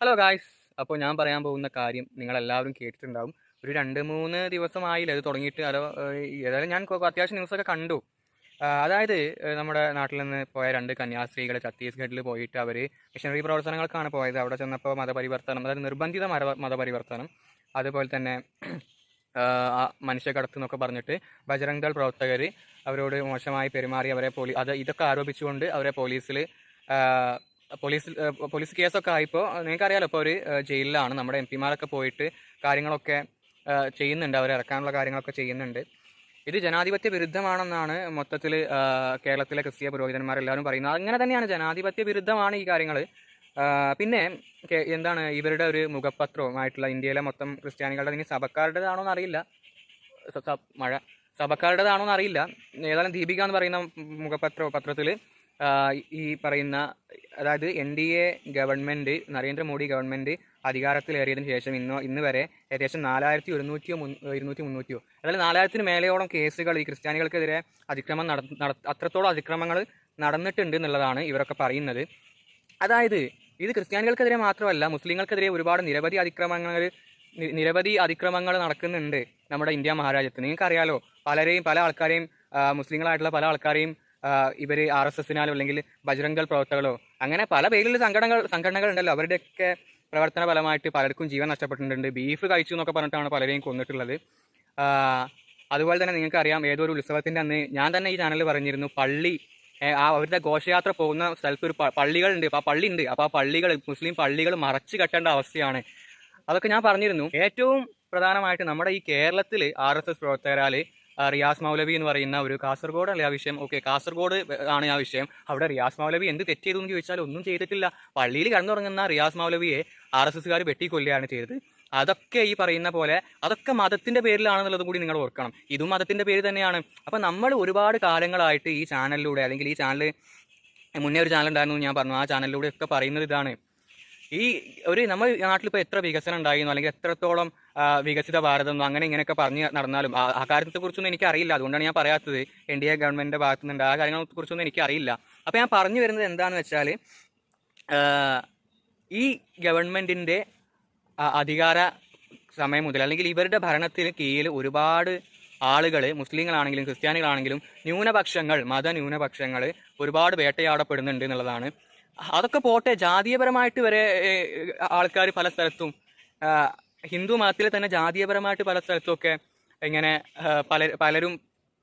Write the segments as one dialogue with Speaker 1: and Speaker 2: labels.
Speaker 1: Hello guys അപ്പോൾ ഞാൻ പറയാൻ പോകുന്ന കാര്യം നിങ്ങളെല്ലാവരും കേട്ടിട്ടുണ്ടാകും ഒരു രണ്ട് മൂന്ന് ദിവസമായില്ല ഇത് തുടങ്ങിയിട്ട്. അതോ ഏതായാലും ഞാൻ അത്യാവശ്യം ന്യൂസൊക്കെ കണ്ടു. അതായത് നമ്മുടെ നാട്ടിൽ നിന്ന് പോയ രണ്ട് കന്യാസ്ത്രീകൾ ഛത്തീസ്ഗഡിൽ പോയിട്ട് അവർ മിഷണറി പ്രവർത്തനങ്ങൾക്കാണ് പോയത്. അവിടെ ചെന്നപ്പോൾ മതപരിവർത്തനം അതായത് നിർബന്ധിത മത മതപരിവർത്തനം അതുപോലെ തന്നെ മനുഷ്യക്കടത്ത് എന്നൊക്കെ പറഞ്ഞിട്ട് ബജരംഗ് ദൾ പ്രവർത്തകർ അവരോട് മോശമായി പെരുമാറി അവരെ പോലീ അത് ഇതൊക്കെ ആരോപിച്ചുകൊണ്ട് അവരെ പോലീസിൽ പോലീസ് പോലീസ് കേസൊക്കെ ആയിപ്പോൾ നിങ്ങൾക്ക് അറിയാലോ ഇപ്പോൾ ഒരു ജയിലിലാണ്. നമ്മുടെ എം പിമാരൊക്കെ പോയിട്ട് കാര്യങ്ങളൊക്കെ ചെയ്യുന്നുണ്ട്. അവരെ ഇറക്കാനുള്ള കാര്യങ്ങളൊക്കെ ചെയ്യുന്നുണ്ട്. ഇത് ജനാധിപത്യ വിരുദ്ധമാണെന്നാണ് മൊത്തത്തിൽ കേരളത്തിലെ ക്രിസ്തീയ പുരോഹിതന്മാരെല്ലാവരും പറയുന്നത്. അങ്ങനെ തന്നെയാണ് ജനാധിപത്യ വിരുദ്ധമാണ് ഈ കാര്യങ്ങൾ പിന്നെ എന്താണ് ഇവരുടെ ഒരു മുഖപത്രവുമായിട്ടുള്ള ഇന്ത്യയിലെ മൊത്തം ക്രിസ്ത്യാനികളുടെ ഇനി സഭക്കാരുടേതാണോ എന്നറിയില്ല. മഴ സഭക്കാരുടേതാണോ എന്നറിയില്ല. ഏതായാലും ദീപിക എന്ന് പറയുന്ന മുഖപത്ര പത്രത്തിൽ ഈ പറയുന്ന അതായത് N D A government Narendra Modi government അധികാരത്തിലേറിയതിന് ശേഷം ഇന്ന് ഇന്ന് വരെ ഏകദേശം നാലായിരത്തി ഒരുന്നൂറ്റിയോ ഇരുന്നൂറ്റി മുന്നൂറ്റിയോ. അതായത് നാലായിരത്തിന് മേലെയോളം കേസുകൾ ഈ ക്രിസ്ത്യാനികൾക്കെതിരെ അതിക്രമം നട അത്രത്തോളം അതിക്രമങ്ങൾ നടന്നിട്ടുണ്ട് എന്നുള്ളതാണ് ഇവരൊക്കെ പറയുന്നത്. അതായത് ഇത് ക്രിസ്ത്യാനികൾക്കെതിരെ മാത്രമല്ല മുസ്ലിങ്ങൾക്കെതിരെ ഒരുപാട് നിരവധി അതിക്രമങ്ങൾ നിരവധി അതിക്രമങ്ങൾ നടക്കുന്നുണ്ട് നമ്മുടെ ഇന്ത്യ മഹാരാജ്യത്ത്. നിങ്ങൾക്കറിയാലോ പലരെയും പല ആൾക്കാരെയും മുസ്ലിങ്ങളായിട്ടുള്ള പല ആൾക്കാരെയും ഇവർ ആർ എസ് എസിനാലോ അല്ലെങ്കിൽ ബജറംഗൽ പ്രവർത്തകളോ അങ്ങനെ പല പേരിൽ സംഘടനകൾ സംഘടനകൾ ഉണ്ടല്ലോ അവരുടെയൊക്കെ പ്രവർത്തന ഫലമായിട്ട് പലർക്കും ജീവൻ നഷ്ടപ്പെട്ടിട്ടുണ്ട്. ബീഫ് കഴിച്ചു എന്നൊക്കെ പറഞ്ഞിട്ടാണ് പലരെയും കൊന്നിട്ടുള്ളത്. അതുപോലെ തന്നെ നിങ്ങൾക്കറിയാം ഏതൊരു ഉത്സവത്തിന്റെ അന്ന് ഞാൻ തന്നെ ഈ ചാനലിൽ പറഞ്ഞിരുന്നു പള്ളി ആ അവരുടെ ഘോഷയാത്ര പോകുന്ന സ്ഥലത്ത് ഒരു പള്ളികളുണ്ട്. അപ്പോൾ ആ പള്ളി ഉണ്ട്. അപ്പോൾ ആ പള്ളികൾ മുസ്ലിം പള്ളികൾ മറച്ചു കെട്ടേണ്ട അവസ്ഥയാണ്. അതൊക്കെ ഞാൻ പറഞ്ഞിരുന്നു. ഏറ്റവും പ്രധാനമായിട്ട് നമ്മുടെ ഈ കേരളത്തിൽ ആർ എസ് എസ് പ്രവർത്തകരാൽ റിയാസ് മൗലവി എന്ന് പറയുന്ന ഒരു കാസർഗോഡ് അല്ലെ ആ വിഷയം? ഓക്കെ കാസർഗോഡ് ആണ് ആ വിഷയം. അവിടെ റിയാസ് മൗലവി എന്ത് തെറ്റ് ചെയ്തു എന്ന് ചോദിച്ചാൽ ഒന്നും ചെയ്തിട്ടില്ല. പള്ളിയിൽ കടന്നുറങ്ങുന്ന റിയാസ് മൗലവിയെ ആർ എസ് എസ്സുകാർ വെട്ടിക്കൊല്ലുകയാണ് ചെയ്തത്. അതൊക്കെ ഈ പറയുന്ന പോലെ അതൊക്കെ മതത്തിന്റെ പേരിലാണെന്നുള്ളത് കൂടി നിങ്ങൾ ഓർക്കണം. ഇതും മതത്തിന്റെ പേര് തന്നെയാണ്. അപ്പം നമ്മൾ ഒരുപാട് കാലങ്ങളായിട്ട് ഈ ചാനലിലൂടെ അല്ലെങ്കിൽ ഈ ചാനൽ മുന്നേ ഒരു ചാനൽ ഉണ്ടായിരുന്നു ഞാൻ പറഞ്ഞു. ആ ചാനലിലൂടെ ഒക്കെ പറയുന്നത് ഇതാണ്. ഈ ഒരു നമ്മൾ നാട്ടിലിപ്പോൾ എത്ര വികസനം ഉണ്ടായിരുന്നു അല്ലെങ്കിൽ എത്രത്തോളം വികസിത ഭാരതം അങ്ങനെ ഇങ്ങനെയൊക്കെ പറഞ്ഞ് നടന്നാലും ആ കാര്യത്തെക്കുറിച്ചൊന്നും എനിക്കറിയില്ല. അതുകൊണ്ടാണ് ഞാൻ പറയാത്തത് എൻ ഡി എ ഗവൺമെന്റിന്റെ ഭാഗത്തു നിന്നുണ്ട് ആ കാര്യങ്ങളെക്കുറിച്ചൊന്നും എനിക്കറിയില്ല. അപ്പോൾ ഞാൻ പറഞ്ഞു വരുന്നത് എന്താണെന്ന് വെച്ചാൽ ഈ ഗവൺമെന്റിന്റെ അധികാര സമയം മുതൽ അല്ലെങ്കിൽ ഇവരുടെ ഭരണത്തിന് കീഴിൽ ഒരുപാട് ആളുകൾ മുസ്ലിങ്ങളാണെങ്കിലും ക്രിസ്ത്യാനികളാണെങ്കിലും ന്യൂനപക്ഷങ്ങൾ മത ന്യൂനപക്ഷങ്ങൾ ഒരുപാട് വേട്ടയാടപ്പെടുന്നുണ്ട് എന്നുള്ളതാണ്. അതൊക്കെ പോട്ടെ ജാതീയപരമായിട്ട് വരെ ആൾക്കാർ പല സ്ഥലത്തും ഹിന്ദു മതത്തിൽ തന്നെ ജാതീയപരമായിട്ട് പല സ്ഥലത്തുമൊക്കെ ഇങ്ങനെ പല പലരും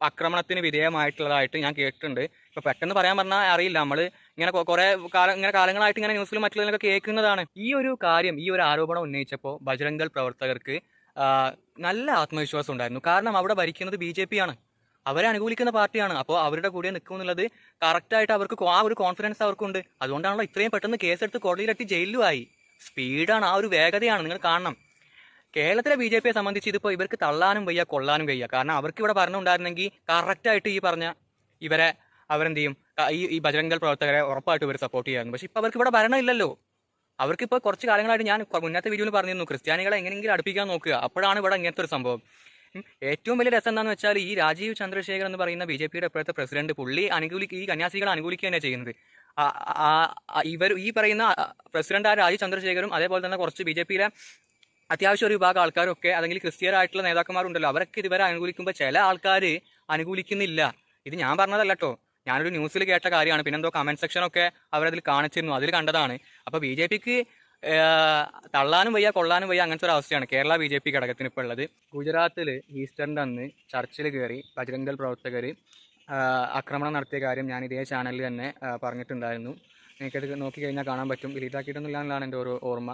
Speaker 1: ആക്രമണത്തിന് വിധേയമായിട്ടുള്ളതായിട്ട് ഞാൻ കേട്ടിട്ടുണ്ട്. ഇപ്പൊ പെട്ടെന്ന് പറയാൻ പറഞ്ഞാൽ അറിയില്ല. നമ്മൾ ഇങ്ങനെ കുറെ കാലം ഇങ്ങനെ കാലങ്ങളായിട്ട് ഇങ്ങനെ ന്യൂസിലും മറ്റുള്ളതിലൊക്കെ കേൾക്കുന്നതാണ്. ഈ ഒരു കാര്യം ഈ ഒരു ആരോപണം ഉന്നയിച്ചപ്പോൾ ബജരംഗൽ പ്രവർത്തകർക്ക് നല്ല ആത്മവിശ്വാസം ഉണ്ടായിരുന്നു. കാരണം അവിടെ ഭരിക്കുന്നത് ബി ജെ പി ആണ് അവരെ അനുകൂലിക്കുന്ന പാർട്ടിയാണ്. അപ്പോൾ അവരുടെ കൂടെ നിൽക്കുമെന്നുള്ളത് കറക്റ്റായിട്ട് അവർക്ക് ആ ഒരു കോൺഫിഡൻസ് അവർക്കുണ്ട്. അതുകൊണ്ടാണല്ലോ ഇത്രയും പെട്ടെന്ന് കേസെടുത്ത് കോടതിയിലെത്തി ജയിലിലുമായി സ്പീഡാണ് ആ ഒരു വേഗതയാണ് നിങ്ങൾ കാണണം. കേരളത്തിലെ ബി ജെ പിയെ സംബന്ധിച്ച് ഇതിപ്പോൾ ഇവർക്ക് തള്ളാനും വയ്യ കൊള്ളാനും വയ്യ. കാരണം അവർക്ക് ഇവിടെ പറഞ്ഞുണ്ടായിരുന്നെങ്കിൽ കറക്റ്റായിട്ട് ഈ പറഞ്ഞ ഇവരെ അവരെന്ത് ചെയ്യും ഈ ഈ ബജരംഗൽ പ്രവർത്തകരെ ഉറപ്പായിട്ട് ഇവർ സപ്പോർട്ട് ചെയ്യാറുണ്ട് പക്ഷേ ഇപ്പോൾ അവർക്ക് ഇവിടെ ഭരണം ഇല്ലല്ലോ അവർക്കിപ്പോൾ കുറച്ച് കാലങ്ങളായിട്ട് ഞാൻ മുന്നത്തെ വീഡിയോയിൽ പറഞ്ഞിരുന്നു ക്രിസ്ത്യാനികളെ എങ്ങനെയെങ്കിലും അടുപ്പിക്കാൻ നോക്കുക. അപ്പോഴാണ് ഇവിടെ ഇങ്ങനത്തെ ഒരു സംഭവം. ഏറ്റവും വലിയ രസം എന്താണെന്ന് വെച്ചാൽ ഈ രാജീവ് ചന്ദ്രശേഖർ എന്ന് പറയുന്ന ബി ജെ പിയുടെ ഇപ്പോഴത്തെ പ്രസിഡന്റ് പുള്ളി അനുകൂലി ഈ കന്യാസികളെ അനുകൂലിക്കുക തന്നെ ചെയ്യുന്നത്. ഇവർ ഈ പറയുന്ന പ്രസിഡന്റ് ആ രാജീവ് ചന്ദ്രശേഖരും അതേപോലെ തന്നെ കുറച്ച് ബി ജെ പിയിലെ അത്യാവശ്യം ഒരു വിഭാഗം ആൾക്കാരൊക്കെ അല്ലെങ്കിൽ ക്രിസ്ത്യരായിട്ടുള്ള നേതാക്കന്മാരുണ്ടല്ലോ അവരൊക്കെ ഇതുവരെ അനുകൂലിക്കുമ്പോൾ ചില ആൾക്കാർ അനുകൂലിക്കുന്നില്ല. ഇത് ഞാൻ പറഞ്ഞതല്ല കേട്ടോ ഞാനൊരു ന്യൂസിൽ കേട്ട കാര്യമാണ്. പിന്നെന്തോ കമന്റ് സെക്ഷനൊക്കെ അവരതിൽ കാണിച്ചിരുന്നു. അതിൽ കണ്ടതാണ്. അപ്പോൾ ബി ജെ പിക്ക് തള്ളാനും വയ്യ കൊള്ളാനും വയ്യ അങ്ങനത്തെ ഒരു അവസ്ഥയാണ് കേരള ബി ജെ പി ഘടകത്തിന് ഇപ്പോൾ ഉള്ളത്. ഗുജറാത്തിൽ ഈസ്റ്ററിന്റെ അന്ന് ചർച്ചിൽ കയറി ബജരംഗൽ പ്രവർത്തകർ ആക്രമണം നടത്തിയ കാര്യം ഞാൻ ഇതേ ചാനലിൽ തന്നെ ആ, പറഞ്ഞിട്ടുണ്ടായിരുന്നു നോക്കി നോക്കിക്കഴിഞ്ഞാൽ കാണാൻ പറ്റും. ഡിലീറ്റാക്കിയിട്ടൊന്നുമില്ല എന്നുള്ളതാണ് എന്റെ ഒരു ഓർമ്മ.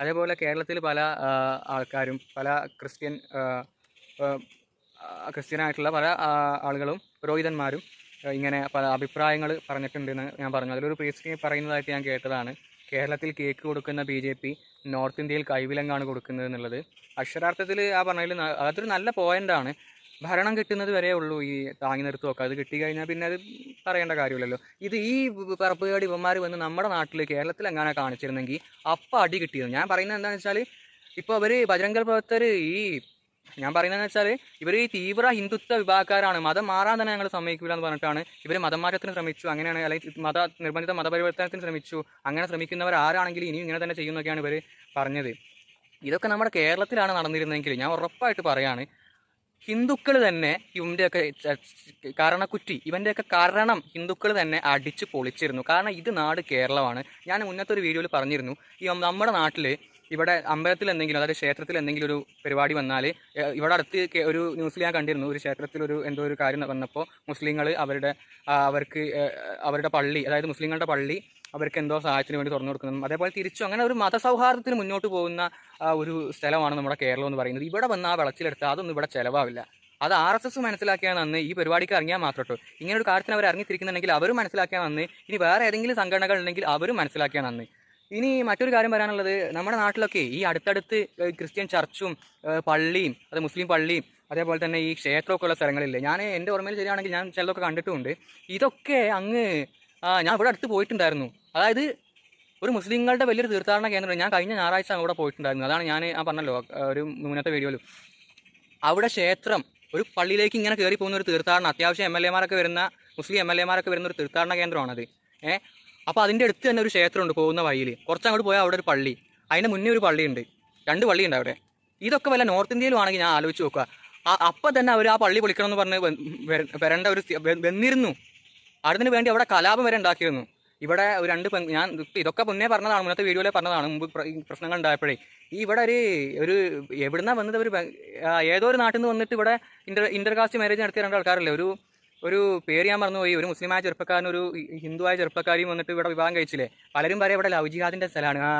Speaker 1: അതേപോലെ കേരളത്തിൽ പല ആൾക്കാരും പല ക്രിസ്ത്യൻ ക്രിസ്ത്യനായിട്ടുള്ള പല ആളുകളും പുരോഹിതന്മാരും ഇങ്ങനെ പല അഭിപ്രായങ്ങൾ പറഞ്ഞിട്ടുണ്ടെന്ന് ഞാൻ പറഞ്ഞു. അതിലൊരു പ്രീസ്റ്റ് പറയുന്നതായിട്ട് ഞാൻ കേട്ടതാണ്. കേരളത്തിൽ കേക്ക് കൊടുക്കുന്ന ബി ജെ പി നോർത്ത് ഇന്ത്യയിൽ കൈവിലങ്ങാണ് കൊടുക്കുന്നത് എന്നുള്ളത്. അക്ഷരാർത്ഥത്തിൽ ആ പറഞ്ഞതിൽ അതൊരു നല്ല പോയിന്റാണ് ഭരണം കിട്ടുന്നത് വരെ ഉള്ളൂ ഈ താങ്ങി നിർത്തുമൊക്കെ അത് കിട്ടിക്കഴിഞ്ഞാൽ പിന്നെ അത് പറയേണ്ട കാര്യമില്ലല്ലോ. ഇത് ഈ പറപ്പുകാട് ഇവന്മാർ വന്ന് നമ്മുടെ നാട്ടിൽ കേരളത്തിൽ എങ്ങനെ കാണിച്ചിരുന്നെങ്കിൽ അപ്പം അടി കിട്ടിയിരുന്നു. ഞാൻ പറയുന്നത് എന്താണെന്ന് വെച്ചാൽ ഇപ്പോൾ അവർ ബജരംഗൽ പ്രവർത്തകർ ഈ ഞാൻ പറയുന്നതെന്ന് വെച്ചാൽ ഇവർ ഈ തീവ്ര ഹിന്ദുത്വ വിഭാഗക്കാരാണ്. മതം മാറാൻ തന്നെ ഞങ്ങൾ സമ്മതിക്കില്ല എന്ന് പറഞ്ഞിട്ടാണ് ഇവർ മതമാറ്റത്തിന് ശ്രമിച്ചു. അങ്ങനെയാണ് അല്ലെങ്കിൽ മത നിർബന്ധിത മതപരിവർത്തനത്തിന് ശ്രമിച്ചു. അങ്ങനെ ശ്രമിക്കുന്നവർ ആരാണെങ്കിലും ഇനിയും ഇങ്ങനെ തന്നെ ചെയ്യുന്നൊക്കെയാണ് ഇവർ പറഞ്ഞത്. ഇതൊക്കെ നമ്മുടെ കേരളത്തിലാണ് നടന്നിരുന്നതെങ്കിൽ ഞാൻ ഉറപ്പായിട്ട് പറയാണ് ഹിന്ദുക്കൾ തന്നെ ഇവന്റെയൊക്കെ കാരണക്കുറ്റി ഇവന്റെയൊക്കെ കാരണം ഹിന്ദുക്കൾ തന്നെ അടിച്ച് പൊളിച്ചിരുന്നു. കാരണം ഇത് നാട് കേരളമാണ്. ഞാൻ മുന്നത്തെ ഒരു വീഡിയോയിൽ പറഞ്ഞിരുന്നു. ഈ നമ്മുടെ നാട്ടിൽ ഇവിടെ അമ്പലത്തിൽ എന്തെങ്കിലും അതായത് ക്ഷേത്രത്തിൽ എന്തെങ്കിലും ഒരു പരിപാടി വന്നാൽ ഇവിടെ അടുത്ത് ഒരു ന്യൂസിൽ ഞാൻ കണ്ടിരുന്നു. ഒരു ക്ഷേത്രത്തിൽ ഒരു എന്തോ ഒരു കാര്യം വന്നപ്പോൾ മുസ്ലിങ്ങൾ അവരുടെ അവർക്ക് അവരുടെ പള്ളി അതായത് മുസ്ലിങ്ങളുടെ പള്ളി അവർക്ക് എന്തോ സഹായത്തിന് വേണ്ടി തുറന്നു കൊടുക്കുന്നതും അതേപോലെ തിരിച്ചും അങ്ങനെ ഒരു മതസൗഹാർദ്ദത്തിന് മുന്നോട്ട് പോകുന്ന ഒരു സ്ഥലമാണ് നമ്മുടെ കേരളം എന്ന് പറയുന്നത്. ഇവിടെ വന്ന് ആ വിളച്ചിലെടുത്താൽ അതൊന്നും ഇവിടെ ചിലവാവില്ല. അത് ആർ എസ് എസ് മനസ്സിലാക്കിയാൽ നന്ന് ഈ പരിപാടിക്ക് ഇറങ്ങിയാൽ മാത്രം ഇങ്ങനൊരു ഇങ്ങനെ ഒരു കാര്യത്തിന് അവർ ഇറങ്ങിത്തിരിക്കുന്നുണ്ടെങ്കിൽ അവരും മനസ്സിലാക്കിയാൽ നന്ന് ഇനി വേറെ ഏതെങ്കിലും സംഘടനകൾ ഉണ്ടെങ്കിൽ അവരും മനസ്സിലാക്കിയാൽ നന്ന് ഇനി മറ്റൊരു കാര്യം പറയാനുള്ളത് നമ്മുടെ നാട്ടിലൊക്കെ ഈ അടുത്തടുത്ത് ക്രിസ്ത്യൻ ചർച്ചും പള്ളിയും അത് മുസ്ലിം പള്ളിയും അതേപോലെ തന്നെ ഈ ക്ഷേത്രമൊക്കെ ഉള്ള സ്ഥലങ്ങളില്ലേ. ഞാൻ എന്റെ ഓർമ്മയിൽ ശരിയാണെങ്കിൽ ഞാൻ ചിലതൊക്കെ കണ്ടിട്ടുമുണ്ട്. ഇതൊക്കെ അങ്ങ് ഞാൻ ഇവിടെ അടുത്ത് പോയിട്ടുണ്ടായിരുന്നു. അതായത് ഒരു മുസ്ലിങ്ങളുടെ വലിയൊരു തീർത്ഥാടന കേന്ദ്രം. ഞാൻ കഴിഞ്ഞ ഞായറാഴ്ച അവിടെ പോയിട്ടുണ്ടായിരുന്നു. അതാണ് ഞാൻ ആ പറഞ്ഞല്ലോ ഒരു മുന്നത്തെ വീഡിയോയിലും അവിടെ ക്ഷേത്രം ഒരു പള്ളിയിലേക്ക് ഇങ്ങനെ കയറി പോകുന്ന ഒരു തീർത്ഥാടനം അത്യാവശ്യം എം എൽ എമാരൊക്കെ വരുന്ന മുസ്ലിം എം എൽ എമാരൊക്കെ വരുന്ന ഒരു തീർത്ഥാടന കേന്ദ്രമാണത്. ഏ? അപ്പോൾ അതിന്റെ അടുത്ത് തന്നെ ഒരു ക്ഷേത്രമുണ്ട് പോകുന്ന വഴിയിൽ കുറച്ച് അങ്ങോട്ട് പോയാൽ അവിടെ ഒരു പള്ളി. അതിന്റെ മുന്നേ ഒരു പള്ളിയുണ്ട്. രണ്ട് പള്ളിയുണ്ട് അവിടെ. ഇതൊക്കെ വല്ല നോർത്ത് ഇന്ത്യയിലുമാണെങ്കിൽ ഞാൻ ആലോചിച്ച് നോക്കുക. അപ്പം തന്നെ അവർ ആ പള്ളി പൊളിക്കണം എന്ന് പറഞ്ഞ് വരേണ്ട ഒരു വന്നിരുന്നു. അതിന് വേണ്ടി അവിടെ കലാപം വരെ ഉണ്ടാക്കിയിരുന്നു. ഇവിടെ രണ്ട് ഞാൻ ഇതൊക്കെ മുന്നേ പറഞ്ഞതാണ് മുന്നത്തെ വീഡിയോയിൽ പറഞ്ഞതാണ് മുമ്പ് പ്രശ്നങ്ങൾ ഉണ്ടായപ്പോഴേ. ഈ ഇവിടെ ഒരു ഒരു എവിടുന്നാ വന്നത് ഒരു ഏതോ ഒരു നാട്ടിൽ നിന്ന് വന്നിട്ട് ഇവിടെ ഇന്റർ ഇന്റർകാസ്റ്റ് മാരേജ് നടത്തിയ രണ്ട് ആൾക്കാരല്ലേ ഒരു ഒരു പേര് ഞാൻ മറന്നുപോയി. ഒരു മുസ്ലിമായ ചെറുപ്പക്കാരൻ ഒരു ഹിന്ദുവായ ചെറുപ്പക്കാരിയും വന്നിട്ട് ഇവിടെ വിവാഹം കഴിച്ചില്ലേ? പലരും പറയും ഇവിടെ ലവ് ജിഹാദിന്റെ സ്ഥലമാണ് ആ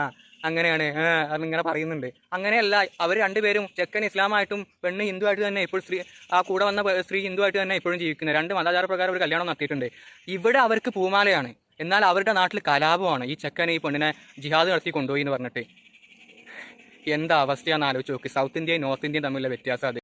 Speaker 1: അങ്ങനെയാണ്. അതിങ്ങനെ പറയുന്നുണ്ട്. അങ്ങനെയല്ല അവർ രണ്ടുപേരും ചെക്കൻ ഇസ്ലാമായിട്ടും പെണ്ണ് ഹിന്ദുവായിട്ട് തന്നെ ഇപ്പോൾ സ്ത്രീ ആ കൂടെ വന്ന സ്ത്രീ സ്ത്രീ ഹിന്ദുവായിട്ട് തന്നെ ഇപ്പോഴും ജീവിക്കുന്നത്. രണ്ട് മതാചാര പ്രകാരം ഒരു കല്യാണം നടത്തിയിട്ടുണ്ട്. ഇവിടെ അവർക്ക് പൂമാലയാണ്. എന്നാൽ അവരുടെ നാട്ടിൽ കലാപമാണ്. ഈ ചെക്കനെ ഈ പെണ്ണിനെ ജിഹാദ് നടത്തി കൊണ്ടുപോയി എന്ന് പറഞ്ഞിട്ട്. എന്താ അവസ്ഥയാണെന്ന് ആലോചിച്ച് നോക്കി. സൗത്ത് ഇന്ത്യയും നോർത്ത് ഇന്ത്യയും തമ്മിലുള്ള വ്യത്യാസം അത്